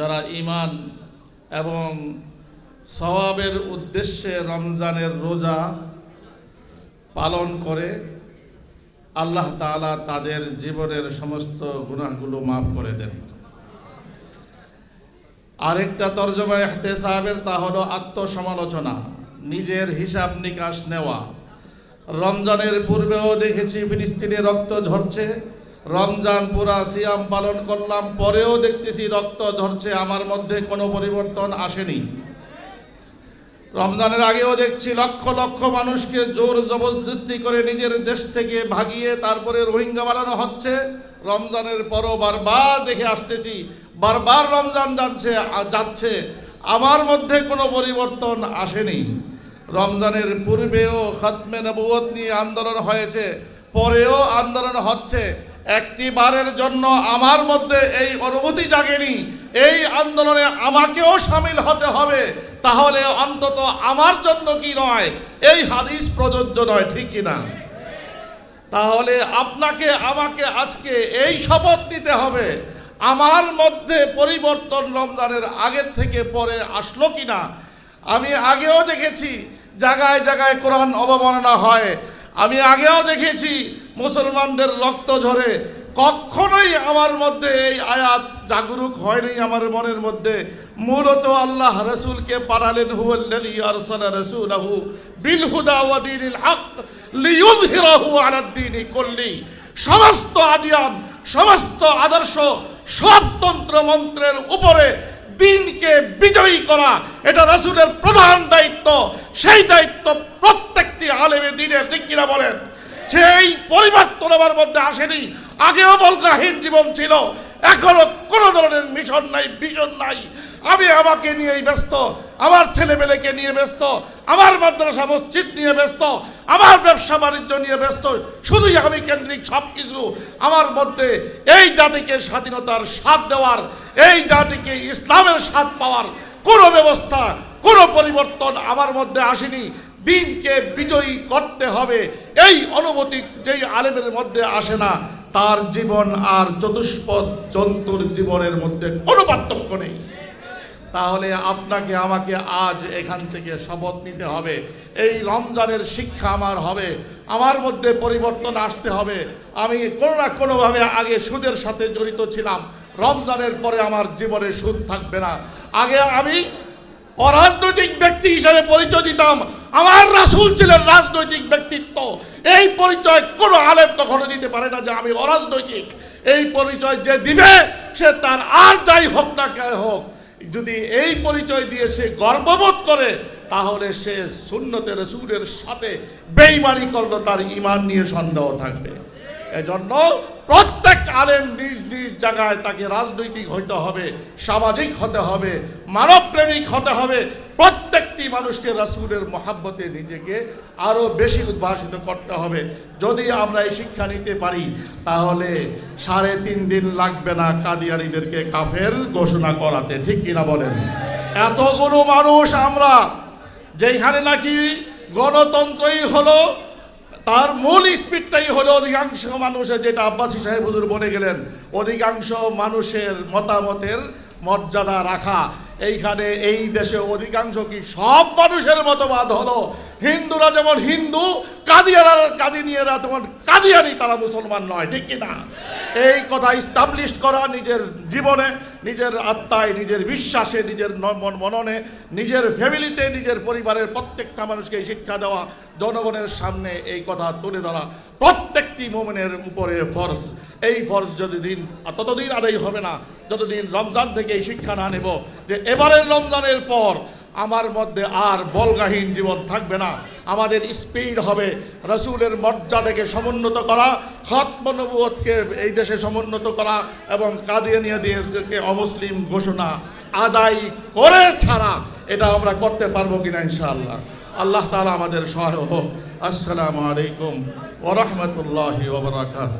যারা ইমান এবং সওয়াবের উদ্দেশ্যে রমজানের রোজা পালন করে, আল্লাহ তাআলা তাদের জীবনের সমস্ত গুনাহগুলো মাফ করে দেন। আরেকটা তর্জমা এহতেসাবের তা হলো আত্মসমালোচনা, নিজের হিসাব নিকাশ নেওয়া। রমজানের পূর্বেও দেখেছি ফিলিস্তিনে রক্ত ঝরছে রমজান পুরা সিয়াম পালন করলাম, পরেও দেখতেছি রক্ত ঝরছে, আমার মধ্যে কোনো পরিবর্তন আসেনি। রমজানের আগেও দেখছি লক্ষ লক্ষ মানুষকে জোর জবরদস্তি করে নিজের দেশ থেকে ভাগিয়ে তারপরে রোহিঙ্গা বানানো হচ্ছে। রমজানের পরও বারবার দেখে আসতেছি, বারবার রমজান যাচ্ছে যাচ্ছে, আমার মধ্যে কোনো পরিবর্তন আসেনি। রমজানের পূর্বেও খতমে নবুয়ত নিয়ে আন্দোলন হয়েছে, পরেও আন্দোলন হচ্ছে একটি বারের জন্য আমার মধ্যে এই অনুভূতি জাগেনি। এই আন্দোলনে আমাকেও সামিল হতে হবে। তাহলে অন্তত আমার জন্য কি নয়? এই হাদিস প্রযোজ্য নয়, ঠিক কিনা তাহলে আপনাকে, আমাকে আজকে এই শপথ নিতে হবে। আমার মধ্যে পরিবর্তন রমজানের আগের থেকে পরে আসলো কিনা? আমি আগেও দেখেছি, জায়গায় জায়গায় কোরআন অবমাননা হয়। আমি আগেও দেখেছি মুসলমানদের রক্ত ঝরে। কখনোই আমার মধ্যে এই আয়াত জাগরুক হয়নি আমার মনের মধ্যে। মূলত আল্লাহ রসুলকে পাঠালেন, হুয়াল্লাযী রাসূলাহু বিল হুদা সমস্ত আদিয়ান, সমস্ত আদর্শ, সব তন্ত্র মন্ত্রের উপরে দিনকে বিজয়ী করা, এটা রাসুলের প্রধান দায়িত্ব। সেই দায়িত্ব প্রত্যেকটি আলেমে দিনে ঠিক কিনা বলেন? সেই পরিবর্তন আমার মধ্যে আসেনি। আগেও বলকাহীন জীবন ছিল। এখনও কোনো ধরনের মিশন নাই, ভিশন নাই। আমি আমাকে নিয়েই ব্যস্ত, আমার ছেলেমেয়েকে নিয়ে ব্যস্ত, আমার মাদ্রাসা মসজিদ নিয়ে ব্যস্ত, আমার ব্যবসা বাণিজ্য নিয়ে ব্যস্ত, শুধুই আমি কেন্দ্রিক সব কিছু আমার মধ্যে এই জাতিকে স্বাধীনতার স্বাদ দেওয়ার, এই জাতিকে ইসলামের স্বাদ পাওয়ার কোনো ব্যবস্থা, কোনো পরিবর্তন আমার মধ্যে আসেনি। দিনকে বিজয়ী করতে হবে, এই অনুভূতি যেই আলেমের মধ্যে আসে না, তার জীবন আর চতুষ্পদ জন্তুর জীবনের মধ্যে কোনো পার্থক্য নেই। তাহলে আপনাকে, আমাকে আজ এখান থেকে শপথ নিতে হবে। এই রমজানের শিক্ষা আমার হবে। আমার মধ্যে পরিবর্তন আসতে হবে। আমি কোনো না কোনোভাবে আগে সুদের সাথে জড়িত ছিলাম। রমজানের পরে আমার জীবনে সুদ থাকবে না। আগে আমি অরাজনৈতিক ব্যক্তি হিসাবে পরিচয় দিতাম। আমার রাসূল ছিলেন রাজনৈতিক ব্যক্তিত্ব। এই পরিচয় কোনো আলেম কখনো দিতে পারে না যে আমি অরাজনৈতিক। এই পরিচয় যে দিবে, সে তার আর যাই হোক না কে হোক যদি এই পরিচয় দিয়ে সে গর্ববোধ করে, তাহলে সে সুন্নতে রসুলের সাথে বেইমানি করল তার ইমান নিয়ে সন্দেহ থাকবে। এজন্য প্রত্যেক আলেম নিজ নিজ জায়গায় তাকে রাজনৈতিক হইতে হবে, সামাজিক হতে হবে, মানবপ্রেমিক হতে হবে। প্রত্যেকটি মানুষকে রাসূলের মহাব্বতে নিজেকে আরও বেশি উদ্ভাসিত করতে হবে। যদি আমরা এই শিক্ষা নিতে পারি, তাহলে সাড়ে তিন দিন লাগবে না কাদিয়ানিদেরকে কাফের ঘোষণা করাতে। ঠিক কিনা বলেন? এতগুলো মানুষ আমরা যেখানে নাকি গণতন্ত্রই হলো, তার মূল স্পিডটাই হলো অধিকাংশ মানুষের যেটা আব্বাসী সাহেব হুজুর বলে গেলেন, অধিকাংশ মানুষের মতামতের মর্যাদা রাখা। এইখানে এই দেশে অধিকাংশ কি সব মানুষের মতবাদ হলো। হিন্দুরা যেমন হিন্দু, কাদিয়ারা কাদিনিয়ারা তেমন কাদিয়ানি তারা মুসলমান নয়, ঠিক কি না এই কথা ইস্টাবলিশ করা নিজের জীবনে, নিজের আত্মায়, নিজের বিশ্বাসে, নিজের মন মননে, নিজের ফ্যামিলিতে, নিজের পরিবারের প্রত্যেকটা মানুষকে শিক্ষা দেওয়া জনগণের সামনে এই কথা তুলে ধরা প্রত্যেকটি মোমেনের উপরে ফরজ। এই ফরজ যতদিন ততদিন আদায় হবে না, যতদিন রমজান থেকে এই শিক্ষা না নেব, যে এবারের রমজানের পর আমার মধ্যে আর বলগাহীন জীবন থাকবে না। আমাদের স্পিড হবে রসুলের মর্যাদাকে সমুন্নত করা খতমনবুয়তকে এই দেশে সমুন্নত করা এবং কাদিয়ানিয়াদেরকে অমুসলিম ঘোষণা আদায় করে ছাড়া এটা আমরা করতে পারব কিনা ইনশাআল্লাহ। আল্লাহ তাআলা আমাদের সহায় হোক। আসসালামু আলাইকুম ওরহমতুল্লাহি ওবরাকাত